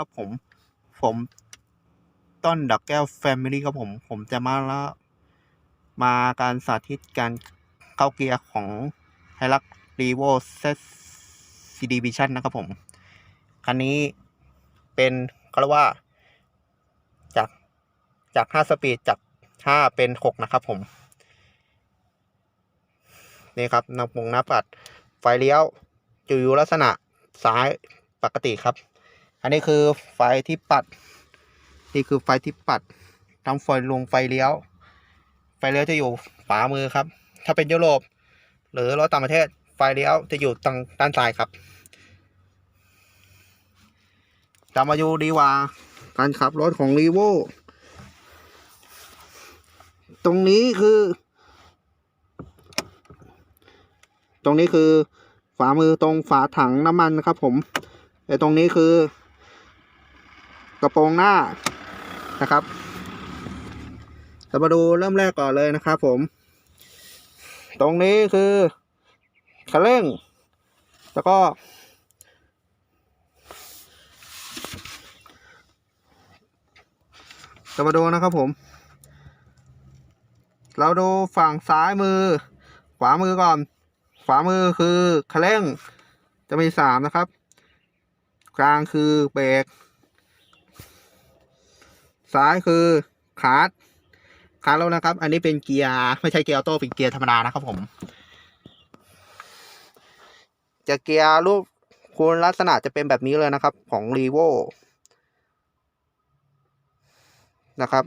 ครับผม ผมต้นดักแก้วแฟมิลี่ครับผม ผมจะมาละมาการสาธิตการเข้าเกียร์ของไฮรักรีโวเซสซีดีวิชั่นนะครับผม คันนี้เป็นเขาเรียกว่า จากจาก5สปีดจาก5เป็น 6 นะครับผม นี่ครับนับวงนับปัดไฟเลี้ยวจะอยู่ลักษณะซ้ายปกติครับ อันนี้คือไฟที่ปัด นี่คือไฟที่ปัดทำไฟลงไฟเลี้ยว ไฟเลี้ยวจะอยู่ขวามือครับ ถ้าเป็นยุโรปหรือรถต่างประเทศไฟเลี้ยวจะอยู่ทางด้านซ้ายครับจะมาดูดีกว่าการขับรถของรีโวตรงนี้คือ ตรงนี้คือ ฝามือตรงฝาถังน้ำมันนะครับผมแต่ตรงนี้คือ กระโปรงหน้านะครับ เรามาดูเริ่มแรกก่อนเลยนะครับผม ตรงนี้คือคันเร่ง แล้วก็ เรามาดูนะครับผม เราดูฝั่งซ้ายมือ ขวามือก่อน ขวามือคือคันเร่ง จะมีสามนะครับ กลางคือเบรก ซ้ายคือคาร์ดคาร์ดแล้วนะครับ อันนี้เป็นเกียร์ไม่ใช่เกียร์ออโต้เป็นเกียร์ธรรมดานะครับผมจะเกียร์รูปคุณลักษณะจะเป็นแบบนี้เลยนะครับ ของรีโวนะครับ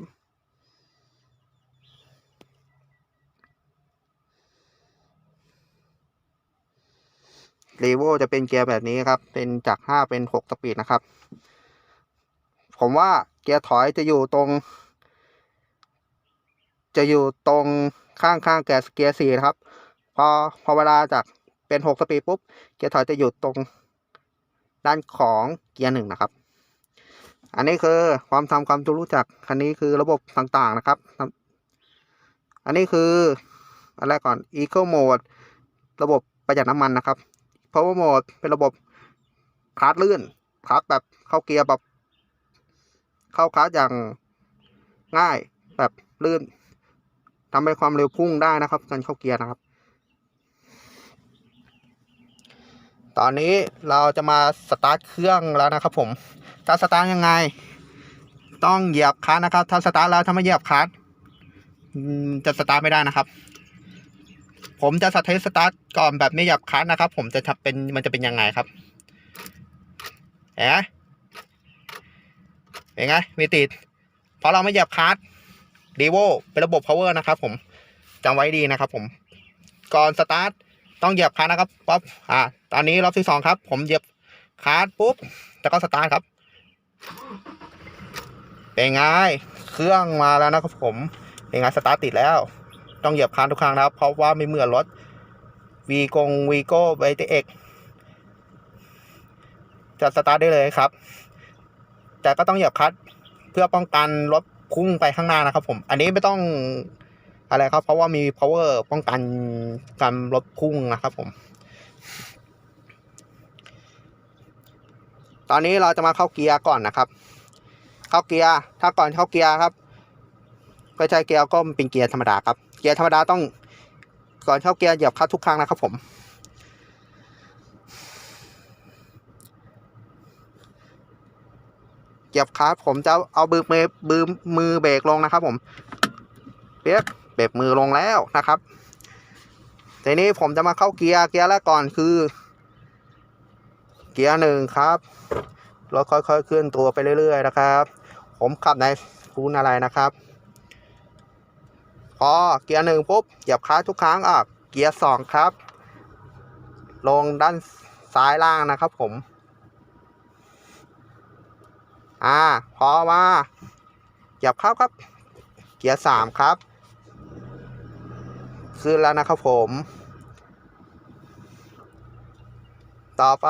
รีโวจะเป็นเกียร์แบบนี้ครับ เป็นจากห้าเป็นหกสปีดนะครับ ผมว่า กียร์ถอยจะอยู่ตรง จะอยู่ตรงข้างข้างแกเกียร์สี่นะครับ พอพอเวลาจากเป็นหกสปีดปุ๊บ เกียร์ถอยจะอยู่ตรงด้านของเกียร์หนึ่งนะครับ อันนี้คือความทำความรู้จัก คันนี้คือระบบต่างๆนะครับ อันนี้คืออันแรกก่อน Eco Mode ระบบประหยัดน้ำมันนะครับ Power Mode เป็นระบบคลาสลื่นคลาสแบบเข้าเกียร์แบบ เข้าคลาสอย่างง่ายแบบลื่นทำให้ความเร็วพุ่งได้นะครับการเข้าเกียร์นะครับ ตอนนี้เราจะมาสตาร์ทเครื่องแล้วนะครับ ผมจะสตาร์ทยังไง ต้องเหยียบคลัตช์นะครับ ถ้าสตาร์ทแล้วถ้าไม่เหยียบคลัตช์อืมจะสตาร์ทไม่ได้นะครับ ผมจะสเตทสตาร์ทก่อนแบบไม่เหยียบคลัตช์นะครับ ผมจะทำเป็นมันจะเป็นยังไงครับเอ๋ เป็นไงไม่ติด เพราะเราไม่เหยียบคลัตช์ดีโวเป็นระบบ power นะครับผมจำไว้ดีนะครับผมก่อนสตาร์ทต้องเหยียบคลัตช์นะครับป๊อปอ่า ตอนนี้รอบที่สองครับ ผมเหยียบคลัตช์ปุ๊บแล้วก็สตาร์ทครับ เป็นไงเครื่องมาแล้วนะครับผมเป็นไงสตาร์ทติดแล้ว ต้องเหยียบคลันทุกครั้งนะครับ เพราะว่าไม่เหมือนรถวีกงวีโก้ไบเตเอ็กจะสตาร์ทได้เลยครับ แต่ก็ต้องเหยียบคลัตช์เพื่อป้องกันรถพุ่งไปข้างหน้านะครับผม อันนี้ไม่ต้องอะไรครับ เพราะว่ามี power ป้องกันการรถพุ่งนะครับผม ตอนนี้เราจะมาเข้าเกียร์ก่อนนะครับ เข้าเกียร์ ถ้าก่อนเข้าเกียร์ครับ ก็ใช้เกียร์ก็เป็นเกียร์ธรรมดาครับ เกียร์ธรรมดาต้องก่อนเข้าเกียร์เหยียบคลัตช์ทุกครั้งนะครับผม เหยียบคลัตช์ผมจะเอาบือมือบือมือเบรกลงนะครับ ผมเปียกเบรกมือลงแล้วนะครับ ทีนี้ผมจะมาเข้าเกียร์เกียร์แรกก่อนคือ เกียร์หนึ่งครับรถค่อยๆเคลื่อนตัวไปเรื่อย ๆ นะครับ ผมขับในคูนอะไรนะครับพอเกียร์หนึ่งปุ๊บเหยียบคลัตช์ทุกครั้งอะเกียร์สองครับ ลงด้านซ้ายล่างนะครับผม อ่าพอมาเหยียบเข้าครับ เกียร์สามครับ ขึ้นแล้วนะครับผม ต่อไป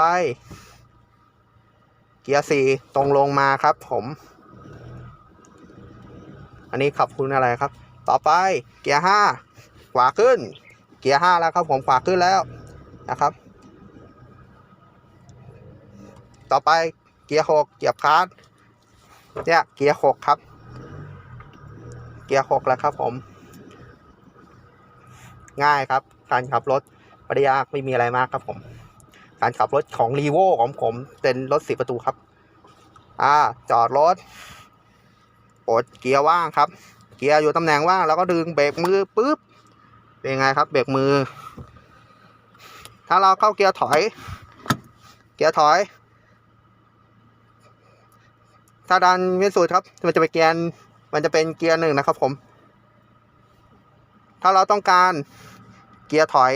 เกียร์สี่ตรงลงมาครับผม อันนี้ขับคุณอะไรครับ ต่อไปเกียร์ห้าขวาขึ้น เกียร์ห้าแล้วครับผมขวาขึ้นแล้วนะครับ ต่อไปเกียร์หกเหยียบคลัตช์ เนี่ยเกียร์หกครับ เกียร์หกแล้วครับผม ง่ายครับ การขับรถไม่ยากไม่มีอะไรมากครับผม การขับรถของรีโวของผมเป็นรถสีประตูครับ อ่า จอดรถปลดเกียร์ว่างครับ เกียร์อยู่ตำแหน่งว่างแล้วก็ดึงเบรกมือปุ๊บ เป็นไงครับ เบรกมือ ถ้าเราเข้าเกียร์ถอย เกียร์ถอย ถ้าดันไม่สุดครับ มันจะเป็นเกียร์มันจะเป็นเกียร์หนึ่งนะครับผม ถ้าเราต้องการเกียร์ถอย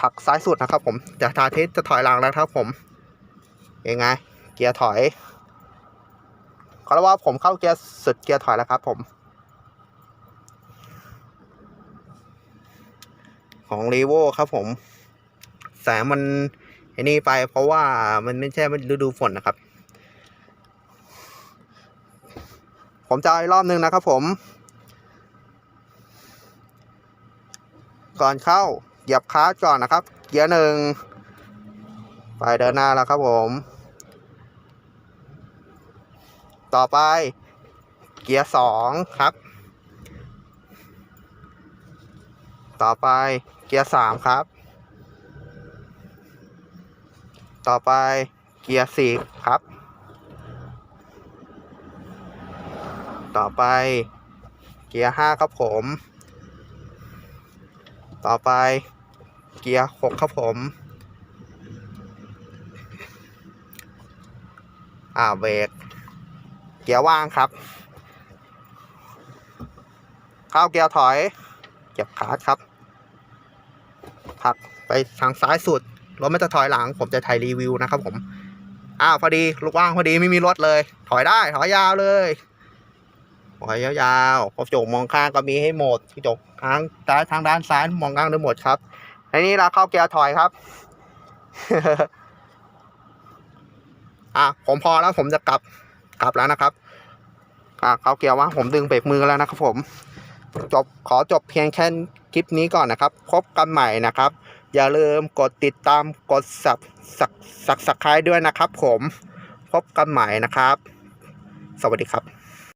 ผักซ้ายสุดนะครับ ผมจะทาทิศจะถอยหลังแล้วครับผมยังไง เกียร์ถอยขารียกว่าผมเข้าเกียร์สุดเกียร์ถอยแล้วครับ ผม ของรีโวครับผมแสงมันไอ้นี่ไปเพราะว่ามันไม่ใช่ฤดูฝนนะครับ ผมจะเอาอีกรอบหนึ่งนะครับผม ก่อนเข้าเหยียบคลัตช์ก่อนนะครับ เกียร์หนึ่งไปเดินหน้าแล้วครับผม ต่อไป เกียร์สองครับ ต่อไปเกียร์สามครับ ต่อไปเกียร์สี่ครับ ต่อไป เกียร์ห้าครับผม ต่อไป เกียร์หกครับผม อ่าเบรก เกียร์ว่างครับ เข้าเกียร์ถอย เก็บคลัตช์ครับผักไปทางซ้ายสุด รถไม่จะถอยหลัง ผมจะถ่ายรีวิวนะครับผม อ้าวพอดี ลูกว่างพอดีไม่มีรถเลย ถอยได้ ถอยยาวเลย ถอยยาวๆกระจกมองข้างก็มีให้หมดกระจกทางซ้ายทางด้านซ้ายมองข้างได้หมดครับในนี้เราเข้าเกียร์ถอยครับอะผมพอแล้วผมจะกลับกลับแล้วนะครับอะเข้าเกียร์ว่าผมดึงเบรกมือแล้วนะครับผมจบขอจบเพียงแค่คลิปนี้ก่อนนะครับ พบกันใหม่นะครับ อย่าลืมกดติดตามกดสับสักสักสักคายด้วยนะครับ ผมพบกันใหม่นะครับ สวัสดีครับ